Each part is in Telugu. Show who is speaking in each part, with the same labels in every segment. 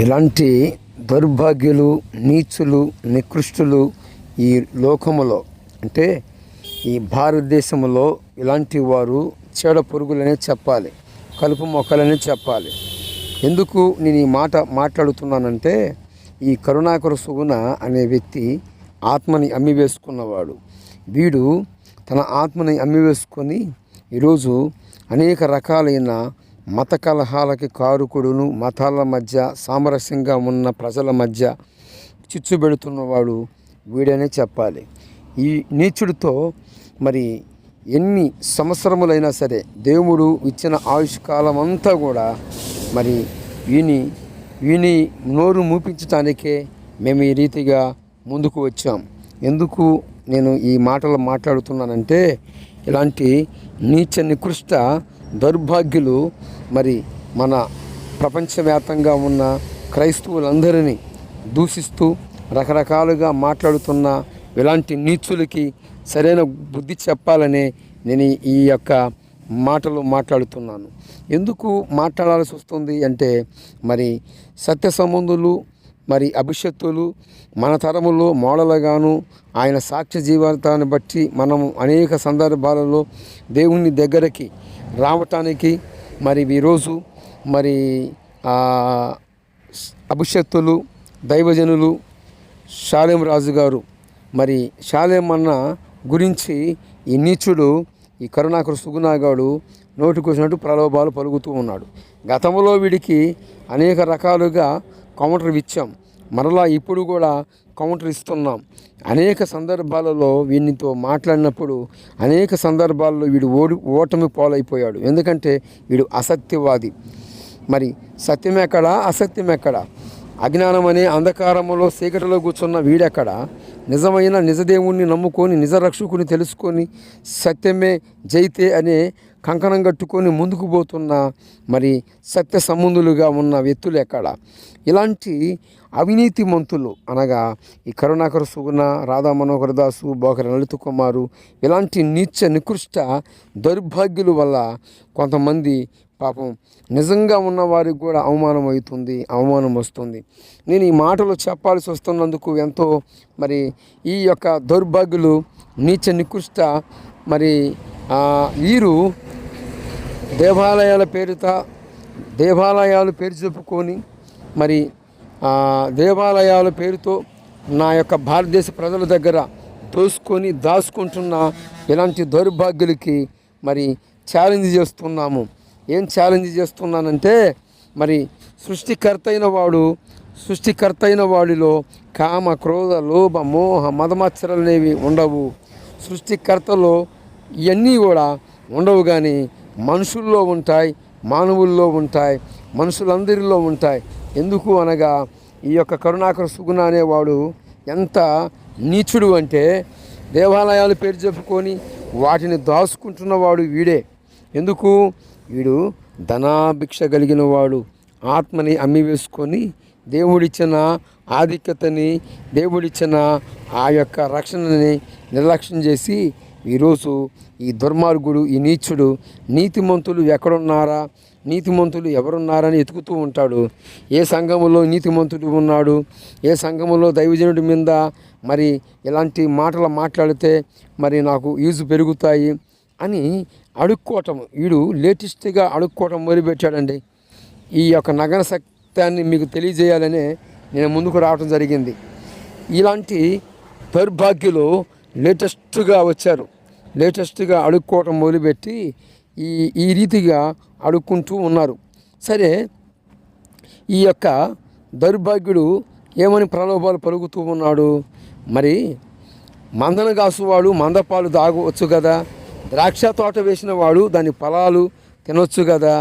Speaker 1: ఇలాంటి దౌర్భాగ్యులు నీచులు నికృష్టులు ఈ లోకములో. అంటే ఈ భారతదేశంలో ఇలాంటి వారు చెడ పురుగులనే చెప్పాలి కలుపు మొక్కలనే చెప్పాలి. ఎందుకు నేను ఈ మాట మాట్లాడుతున్నానంటే ఈ కరుణాకర సుగుణ అనే వ్యక్తి ఆత్మని అమ్మివేసుకున్నవాడు. వీడు తన ఆత్మని అమ్మివేసుకొని ఈరోజు అనేక రకాలైన మత కలహాలకి కారుకుడును మతాల మధ్య సామరస్యంగా ఉన్న ప్రజల మధ్య చిచ్చు పెడుతున్నవాడు వీడనే చెప్పాలి. ఈ నీచుడితో మరి ఎన్ని సంవత్సరములైనా సరే దేవుడు ఇచ్చిన ఆయుష్కాలం అంతా కూడా మరి వీని వీని నోరు మూపించటానికే మేము ఈ రీతిగా ముందుకు వచ్చాం. ఎందుకు నేను ఈ మాటలు మాట్లాడుతున్నానంటే ఇలాంటి నీచ నికృష్ట దౌర్భాగ్యులు మరి మన ప్రపంచవ్యాప్తంగా ఉన్న క్రైస్తవులందరినీ దూషిస్తూ రకరకాలుగా మాట్లాడుతున్న ఇలాంటి నీచులకి సరైన బుద్ధి చెప్పాలనే నేను ఈ యొక్క మాటలు మాట్లాడుతున్నాను. ఎందుకు మాట్లాడాల్సి వస్తుంది అంటే మరి సత్య సంబంధులు మరి అభిషత్తులు మన తరములో మోడలుగాను ఆయన సాక్ష్య జీవితాన్ని బట్టి మనం అనేక సందర్భాలలో దేవుని దగ్గరికి రావటానికి మరి ఈరోజు మరి అభిషక్తులు దైవజనులు షాలేం రాజు గారు మరి షాలేం అన్న గురించి ఈ నీచుడు ఈ కరుణాకర సుగుణాగాడు నోటికొచ్చినట్టు ప్రలోభాలు పలుకుతూ ఉన్నాడు. గతంలో వీడికి అనేక రకాలుగా కౌంటర్ ఇచ్చాం మరలా ఇప్పుడు కూడా కౌంటర్ ఇస్తున్నాం. అనేక సందర్భాలలో వీనితో మాట్లాడినప్పుడు అనేక సందర్భాల్లో వీడు ఓడి ఓటమి పాలైపోయాడు. ఎందుకంటే వీడు అసత్యవాది. మరి సత్యం ఎక్కడా అసత్యం ఎక్కడా అజ్ఞానం అనే అంధకారంలో చీకటిలో కూర్చున్న వీడెక్కడ? నిజమైన నిజదేవుణ్ణి నమ్ముకొని నిజ రక్షకుని తెలుసుకొని సత్యమే జైతే అనే కంకణం కట్టుకొని ముందుకు పోతున్న మరి సత్య సంబంధులుగా ఉన్న వ్యక్తులు ఎక్కడ? ఇలాంటి అవినీతి మంతులు అనగా ఈ కరుణాకర సుగుణ రాధా మనోహర్ దాసు బోకర లలిత కుమారు ఇలాంటి నీచ నికృష్ట దౌర్భాగ్యుల వల్ల కొంతమంది పాపం నిజంగా ఉన్న వారికి కూడా అవమానం అవుతుంది అవమానం వస్తుంది. నేను ఈ మాటలు చెప్పాల్సి వస్తున్నందుకు ఎంతో మరి ఈ యొక్క దౌర్భాగ్యులు నీచ నికృష్ట మరి వీరు దేవాలయాల పేరిత దేవాలయాలు పేరు చెప్పుకొని మరి దేవాలయాల పేరుతో నా యొక్క భారతదేశ ప్రజల దగ్గర దోసుకొని దాచుకుంటున్న ఇలాంటి దౌర్భాగ్యులకి మరి ఛాలెంజ్ చేస్తున్నాము. ఏం ఛాలెంజ్ చేస్తున్నానంటే మరి సృష్టికర్త అయిన వాడు సృష్టికర్త అయిన వాడిలో కామ క్రోధ లోభ మోహ మదమత్సరాలు అనేవి ఉండవు. సృష్టికర్తలో ఇవన్నీ కూడా ఉండవు కానీ మనుషుల్లో ఉంటాయి మానవుల్లో ఉంటాయి మనుషులందరిలో ఉంటాయి. ఎందుకు అనగా ఈ యొక్క కరుణాకర సుగుణ అనేవాడు ఎంత నీచుడు అంటే దేవాలయాలు పేరు చెప్పుకొని వాటిని దాచుకుంటున్నవాడు వీడే. ఎందుకు? వీడు ధనాభిక్ష కలిగిన వాడు ఆత్మని అమ్మి వేసుకొని దేవుడిచ్చిన ఆధిక్యతని దేవుడిచ్చిన ఆ యొక్క రక్షణని నిర్లక్ష్యం చేసి ఈరోజు ఈ దుర్మార్గుడు ఈ నీచుడు నీతిమంతులు ఎక్కడున్నారా? నీతిమంతులు ఎవరున్నారని ఎతుకుతూ ఉంటాడు. ఏ సంఘములో నీతిమంతుడు ఉన్నాడు? ఏ సంఘములో దైవజనుడి మీద మరి ఇలాంటి మాటలు మాట్లాడితే మరి నాకు యూజ్ పెరుగుతాయి అని అడుక్కోవటం. వీడు లేటెస్ట్గా అడుక్కోవటం మొదలుపెట్టాడండి. ఈ యొక్క నగర సత్యాన్ని మీకు తెలియజేయాలనే నేను ముందుకు రావటం జరిగింది. ఇలాంటి దౌర్భాగ్యులు లేటెస్ట్గా వచ్చారు. లేటెస్ట్గా అడుక్కోవటం మొదలుపెట్టి ఈ ఈ రీతిగా అడుక్కుంటూ ఉన్నారు. సరే ఈ యొక్క దౌర్భాగ్యుడు ఏమని ప్రలోభాలు పలుకుతూ ఉన్నాడు? మరి మందన కాసువాడు మందపాలు దాగవచ్చు కదా ద్రాక్ష తోట వేసిన వాడు దాని ఫలాలు తినొచ్చు కదా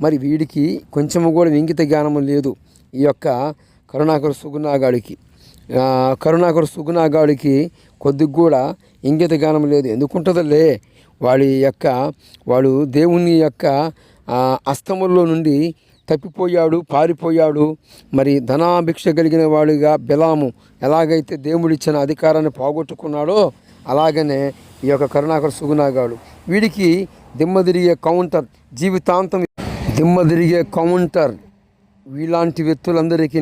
Speaker 1: మరి వీడికి కొంచెము కూడా ఇంగిత జ్ఞానము లేదు ఈ యొక్క కరుణాకర సుగుణాగాడికి. కరుణాకర సుగుణాగాడికి కొద్దిగా కూడా ఇంగిత జ్ఞానం లేదు. ఎందుకుంటుందోలే? వాడి యొక్క వాడు దేవుని యొక్క అస్తముల్లో నుండి తప్పిపోయాడు పారిపోయాడు. మరి ధనాభిక్ష కలిగిన వాడిగా బెలాము ఎలాగైతే దేవుడిచ్చిన అధికారాన్ని పోగొట్టుకున్నాడో అలాగనే ఈ యొక్క కరుణాకర సుగుణాగాడు. వీడికి దిమ్మదిరిగే కౌంటర్ జీవితాంతం దిమ్మదిరిగే కౌంటర్ వీలాంటి వ్యక్తులందరికీ